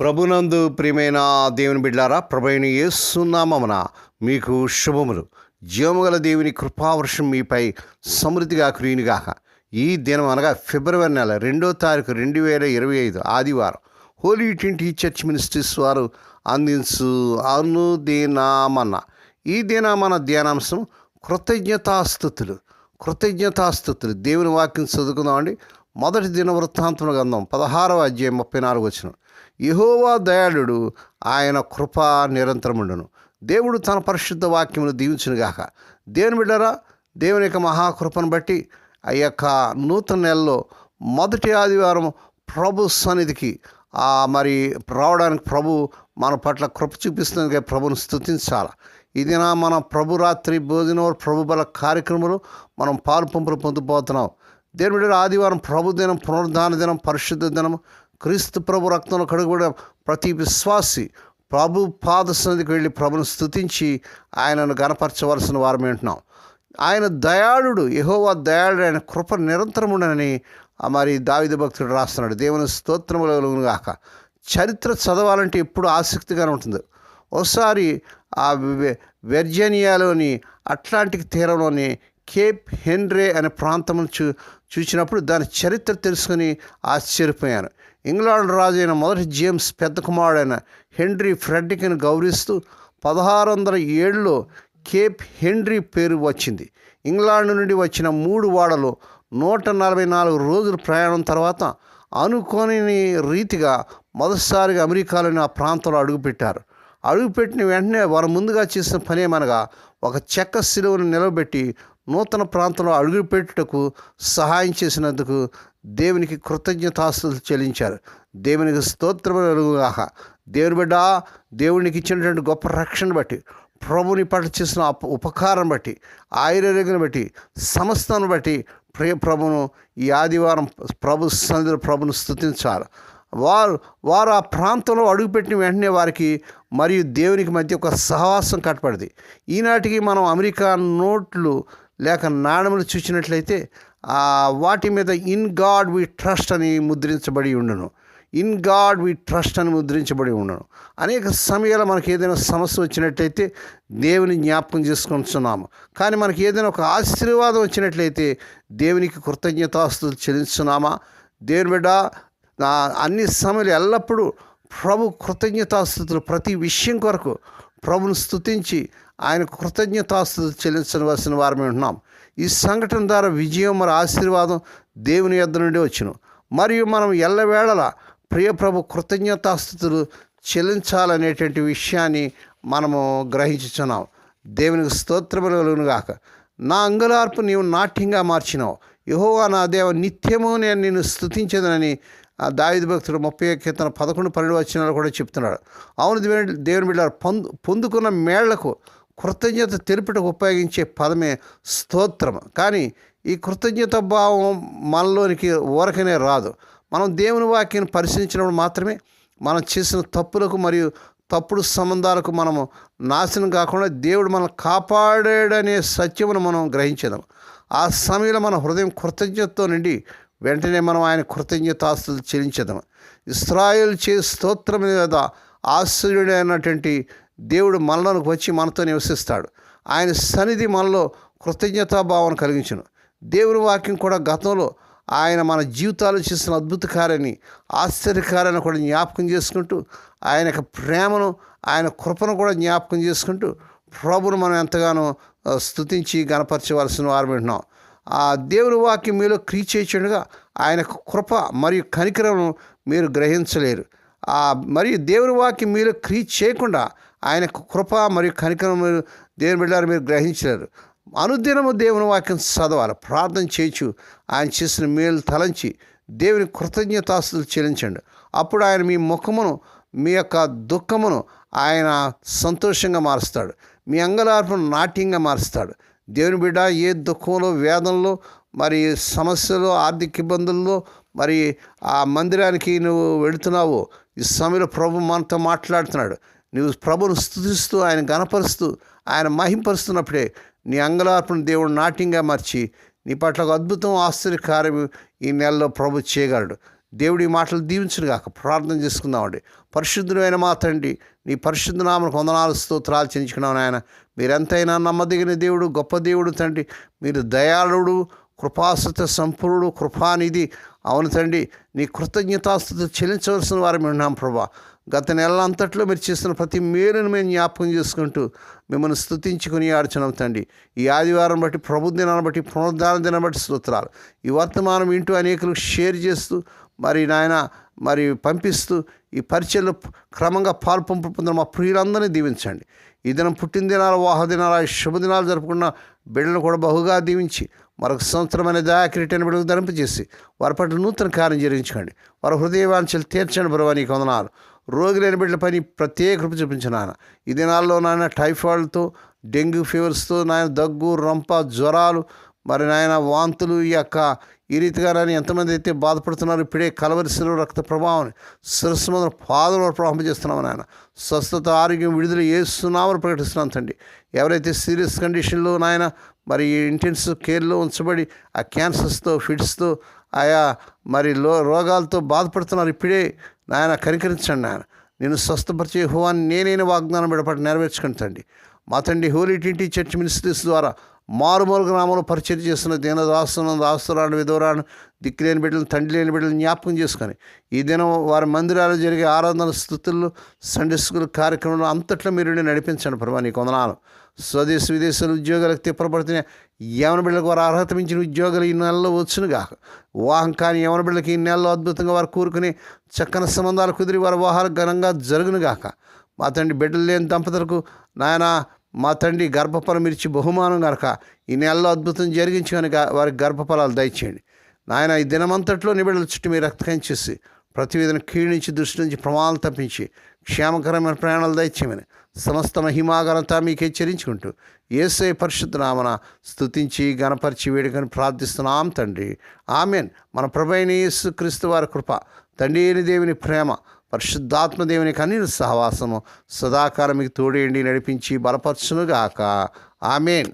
ప్రభునందు ప్రియమైన దేవుని బిడ్డారా ప్రభుని యేసునామమున మీకు శుభములు. జీవముగల దేవుని కృపావర్షం మీపై సమృద్ధిగా కురియునిగాక ఈ దినం అనగా ఫిబ్రవరి నెల రెండో తారీఖు రెండు వేల ఇరవై ఐదు ఆదివారం. హోలీ ట్వంటీ చర్చ్ మినిస్ట్రీస్ వారు అందించు అనుదినామన్న ఈ దినామన ధ్యానాంశం కృతజ్ఞతాస్థుతులు కృతజ్ఞతాస్థుతులు. దేవుని వాక్యం చదువుకుందామండి. మొదటి దిన వృత్తాంతం గ్రంథం పదహారవ అధ్యాయం ముప్పై నాలుగు వచ్చిన యహోవా దయాళుడు ఆయన కృప నిరంతరముండును. దేవుడు తన పరిశుద్ధ వాక్యమును దీవించునుగాక. దేవుని బిడ్డరా దేవుని యొక్క మహాకృపను బట్టి ఆ యొక్క నూతన నెలలో మొదటి ఆదివారం ప్రభు సన్నిధికి మరి రావడానికి ప్రభు మన పట్ల కృప చూపిస్తున్నందుకే ప్రభుని స్థుతించాలి ఇది నా మన ప్రభు రాత్రి భోజనం ప్రభు బల కార్యక్రమంలో మనం పాలు పంపులు పొందుపోతున్నాం. దేవుడి ఆదివారం ప్రభు దినం పునరుద్ధాన దినం పరిశుద్ధ దినం క్రీస్తు ప్రభు రక్తంలో కడుగుబడిన ప్రతి విశ్వాసి ప్రభు పాద సన్నిధికి వెళ్ళి ప్రభును స్తుతించి ఆయనను గనపరచవలసిన వారం వింటున్నాం. ఆయన దయాళుడు యహోవా దయాళుడు ఆయన కృప నిరంతరం ఉండనని మరి దావిద భక్తుడు రాస్తున్నాడు. దేవుని స్తోత్రములు గాక. చరిత్ర చదవాలంటే ఎప్పుడు ఆసక్తిగానే ఉంటుంది. ఒకసారి ఆ వెర్జీనియాలోని అట్లాంటిక్ తీరంలోని కేప్ హెన్రే అనే ప్రాంతం చూ చూసినప్పుడు దాని చరిత్ర తెలుసుకుని ఆశ్చర్యపోయాను. ఇంగ్లాండ్ రాజు అయిన మొదటి జేమ్స్ పెద్ద కుమారుడైన హెన్రీ ఫ్రెడ్రిక్ని గౌరవిస్తూ పదహారు వందల ఏడులో కేప్ హెన్రీ పేరు వచ్చింది. ఇంగ్లాండ్ నుండి వచ్చిన మూడు వాడలు నూట నలభై నాలుగు రోజుల ప్రయాణం తర్వాత అనుకోని రీతిగా మొదటిసారిగా అమెరికాలోని ఆ ప్రాంతంలో అడుగుపెట్టారు. అడుగుపెట్టిన వెంటనే వారు ముందుగా చేసిన పని ఏమనగా ఒక చెక్క శిలువను నిలబెట్టి నూతన ప్రాంతంలో అడుగుపెట్టుటకు సహాయం చేసినందుకు దేవునికి కృతజ్ఞతాస్తులు చెల్లించారు. దేవునికి స్తోత్రముగాక దేవుని బిడ్డ దేవునికి ఇచ్చినటువంటి గొప్ప రక్షణ బట్టి ప్రభుని పట్ల చేసిన ఉపకారం బట్టి ఆయుర్వేదం బట్టి సమస్తను బట్టి ప్రియ ప్రభును ఈ ఆదివారం ప్రభు సన్నిధిలో ప్రభును స్థుతించారు వారు వారు ఆ ప్రాంతంలో అడుగుపెట్టిన వెంటనే వారికి మరియు దేవునికి మధ్య ఒక సహవాసం కట్టబడింది ఈనాటికి మనం అమెరికా నోట్లు లేక నాణములు చూసినట్లయితే వాటి మీద ఇన్ గాడ్ వి ట్రస్ట్ అని ముద్రించబడి ఉండను. ఇన్ గాడ్ వి ట్రస్ట్ అని ముద్రించబడి ఉండను. అనేక సమయాల్లో మనకి ఏదైనా సమస్య వచ్చినట్లయితే దేవుని జ్ఞాపకం చేసుకుంటున్నాము. కానీ మనకి ఏదైనా ఒక ఆశీర్వాదం వచ్చినట్లయితే దేవునికి కృతజ్ఞతాస్తులు చెల్లిస్తున్నామా దేవుని బిడ్డ అన్ని సమయాలు ఎల్లప్పుడూ ప్రభు కృతజ్ఞతాస్థుతులు ప్రతి విషయం కొరకు ప్రభును స్థుతించి ఆయన కృతజ్ఞతాస్తులు చెల్లించవలసిన వారమే ఉంటున్నాం. ఈ సంఘటన ద్వారా విజయం మరి ఆశీర్వాదం దేవుని యొద్ద నుండి వచ్చును. మరియు మనం ఎల్లవేళలా ప్రియ ప్రభు కృతజ్ఞతాస్థుతులు చెల్లించాలనేటువంటి విషయాన్ని మనము గ్రహించుచున్నాం. దేవునికి స్తోత్రములు గాక. నా అంగులార్పు నీవు నాట్యంగా మార్చినావు. యహోవా నా దేవ నిత్యము నేను నిన్ను స్థుతించదనని దావిది భక్తుడు ముప్పై కీర్తన పదకొండు పన్నెండు వచ్చినాలు కూడా చెప్తున్నాడు. అవును దేవుని దేవుని పొందు పొందుకున్న మేళ్ళకు కృతజ్ఞత తెలుపుటకు ఉపయోగించే పదమే స్తోత్రం కానీ ఈ కృతజ్ఞత భావం మనలోనికి ఊరకనే రాదు. మనం దేవుని వాక్యాన్ని పరిశీలించినప్పుడు మాత్రమే మనం చేసిన తప్పులకు మరియు తప్పుడు సంబంధాలకు మనము నాశనం కాకుండా దేవుడు మనల్ని కాపాడాడనే సత్యమును మనం గ్రహించదాం ఆ సమయంలో మన హృదయం కృతజ్ఞతతో నిండి వెంటనే మనం ఆయన కృతజ్ఞతాస్తులు చెల్లించదాం ఇస్రాయేల్ చే స్తోత్రం మీద ఆశ్చర్యుడైనటువంటి దేవుడు మనలోనికి వచ్చి మనతో నివసిస్తాడు. ఆయన సన్నిధి మనలో కృతజ్ఞతాభావం కలిగించను. దేవుని వాక్యం కూడా గతంలో ఆయన మన జీవితాలు చేసిన అద్భుత ఆశ్చర్యకారని ఆశ్చర్యకార్యాన్ని కూడా జ్ఞాపకం చేసుకుంటూ ఆయన యొక్క ప్రేమను ఆయన కృపను కూడా జ్ఞాపకం చేసుకుంటూ ప్రభును మనం ఎంతగానో స్థుతించి స్తుతించి గనపరచవలసిన వారు వింటున్నాం ఆ దేవుని వాక్యం మీలో క్రియ ఆయన కృప మరియు కనికరము మీరు గ్రహించలేరు. ఆ మరియు దేవుని వాక్యం మీలో క్రియ చేయకుండా ఆయన కృప మరియు కనికరం మీరు దేవుని బిడ్డారు మీరు గ్రహించలేరు. అనుదినము దేవుని వాక్యం చదవాలి. ప్రార్థన చేయొచ్చు ఆయన చేసిన మేలు తలంచి దేవుని కృతజ్ఞతాస్తులు చెల్లించండి. అప్పుడు ఆయన మీ ముఖమును మీ యొక్క దుఃఖమును ఆయన సంతోషంగా మారుస్తాడు. మీ అంగలార్పును నాట్యంగా మారుస్తాడు. దేవుని బిడ్డ ఏ దుఃఖంలో వేదనలో మరి సమస్యలు ఆర్థిక ఇబ్బందుల్లో మరి ఆ మందిరానికి నువ్వు వెళుతున్నావో ఈ సమయంలో ప్రభు మనతో మాట్లాడుతున్నాడు. నువ్వు ప్రభును స్థుతిస్తూ ఆయన గణపరుస్తూ ఆయన మహింపరుస్తున్నప్పుడే నీ అంగలార్పణ దేవుడు నాట్యంగా మార్చి నీ పట్ల ఒక అద్భుతం ఆశ్చర్యకార్యం ఈ నెలలో ప్రభు చేయగలడు. దేవుడి మాటలు దీవించును కాక ప్రార్థన చేసుకుందామండి పరిశుద్ధమైన మా తండ్రి నీ పరిశుద్ధ నామకు వందనాలు స్తోత్రాలు చెంచుకున్నాం నాయన. మీరెంతైనా నమ్మదగిన దేవుడు గొప్ప దేవుడు తండ్రి మీరు దయాళుడు కృపాసత సంపూర్ణుడు కృపానిధి. అవును తండ్రి నీ కృతజ్ఞతాస్థుతి చెల్లించవలసిన వారు మేము ఉన్నాం ప్రభా. గత నెల అంతట్లో మీరు చేస్తున్న ప్రతి మేలును మేము జ్ఞాపకం చేసుకుంటూ మిమ్మల్ని స్థుతించుకుని ఆడుచున్నాం తండ్రి. ఈ ఆదివారం బట్టి ప్రభు దినాన్ని బట్టి పునరుద్ధారణ దినం బట్టి స్తోత్రాలు. ఈ వర్తమానం వింటూ అనేకులకు షేర్ చేస్తూ మరి నాయన మరి పంపిస్తూ ఈ పరిచయలు క్రమంగా పాల్పంపు పొందిన మా ప్రియులందరినీ దీవించండి. ఈ దినం పుట్టినదినాలు వాహదినాలు శుభదినాలు జరుపుకున్న బిడ్డలను కూడా బహుగా దీవించి మరొక సంవత్సరమైన దయాకిరీటాన్ని బిడ్డకు ధరింపజేసి వారి పట్ల నూతన కార్యం జరిగించుకోండి. వారి హృదయవాంఛలు తీర్చండి బ్రవా నీకు వందనాలు. రోగి లేని బిడ్డల పని ప్రత్యేక కృప చూపించిన నాయన. ఈ దినాల్లో నాయన టైఫాయిడ్తో డెంగ్యూ ఫీవర్స్తో నాయన దగ్గు రంప జ్వరాలు మరి నాయన వాంతులు ఈ యొక్క ఈ రీతిగా నాయన ఎంతమంది అయితే బాధపడుతున్నారు ఇప్పుడే కలవరిసిన రక్త ప్రభావం శిరస్సు మొదలు పాదం ప్రభావం చేస్తున్నాం నాయన. స్వస్థత ఆరోగ్యం విడుదల చేస్తున్నామని ప్రకటిస్తున్నాం తండ్రి. ఎవరైతే సీరియస్ కండిషన్లో నాయన మరి ఇంటెన్సివ్ కేర్లో ఉంచబడి ఆ క్యాన్సర్స్తో ఫిట్స్తో ఆయా మరి లో రోగాలతో బాధపడుతున్నారు ఇప్పుడే నాయన కనికరించండి నాయన. నేను స్వస్థపరిచే హోవాన్ని నేనైనా వాగ్దానం విడపడి నెరవేర్చుకుని తండ్రి. మా తండ్రి హోలీ టింటి చర్చ్ మినిస్ట్రీస్ ద్వారా మారుమూల గ్రామంలో పరిచయం చేస్తున్న దీన దాస్తున్న దాస్తురాను విధవరాను దిక్కులేని బిడ్డలు తండ్రి లేని బిడ్డలు జ్ఞాపకం చేసుకొని ఈ దినం వారి మందిరాలు జరిగే ఆరాధన స్థుతుల్లో సండే స్కూల్ కార్యక్రమంలో అంతట్లో మీరు నడిపించండి ప్రభా నీకు వందనాలు. స్వదేశ విదేశాల ఉద్యోగాలకు తిప్పబడుతున్న యవన బిడ్డలకు వారు అర్హత మించిన ఉద్యోగాలు ఈ నెలలో వచ్చునుగా వివాహం కానీ యవన బిడ్డలకి ఈ నెలలో అద్భుతంగా వారు కూరుకుని చక్కని సంబంధాలు కుదిరి వారి వివాహాలు ఘనంగా జరుగును గాక. మా తండ్రి బిడ్డలు లేని దంపతులకు నాయన మా తండ్రి గర్భఫలం ఇచ్చి బహుమానం కనుక ఈ నెలలో అద్భుతం జరిగించి కనుక వారికి గర్భఫలాలు దయచేయండి. నాయన ఈ దినమంతట్లో నిబిడల చుట్టూ మీ రక్తకం చేసి ప్రతి విధంగా కీడించి దృష్టి నుంచి ప్రమాదాలు తప్పించి క్షేమకరమైన ప్రయాణాలు దయచేయమని సమస్త మహిమాగరంత మీకు హెచ్చరించుకుంటూ ఏసై పరిశుద్ధ నామన స్తుతించి గణపరిచి వేడుకని ప్రార్థిస్తున్నాం తండ్రి. ఆమెన్. మన ప్రభైన యేసు క్రీస్తు వారి కృప తండ్రి దేవుని ప్రేమ పరిశుద్ధాత్మదేవుని కన్నీరు సహవాసము. సదాకాలం మీకు తోడేండి నడిపించి బలపరచునుగాక. ఆమెన్.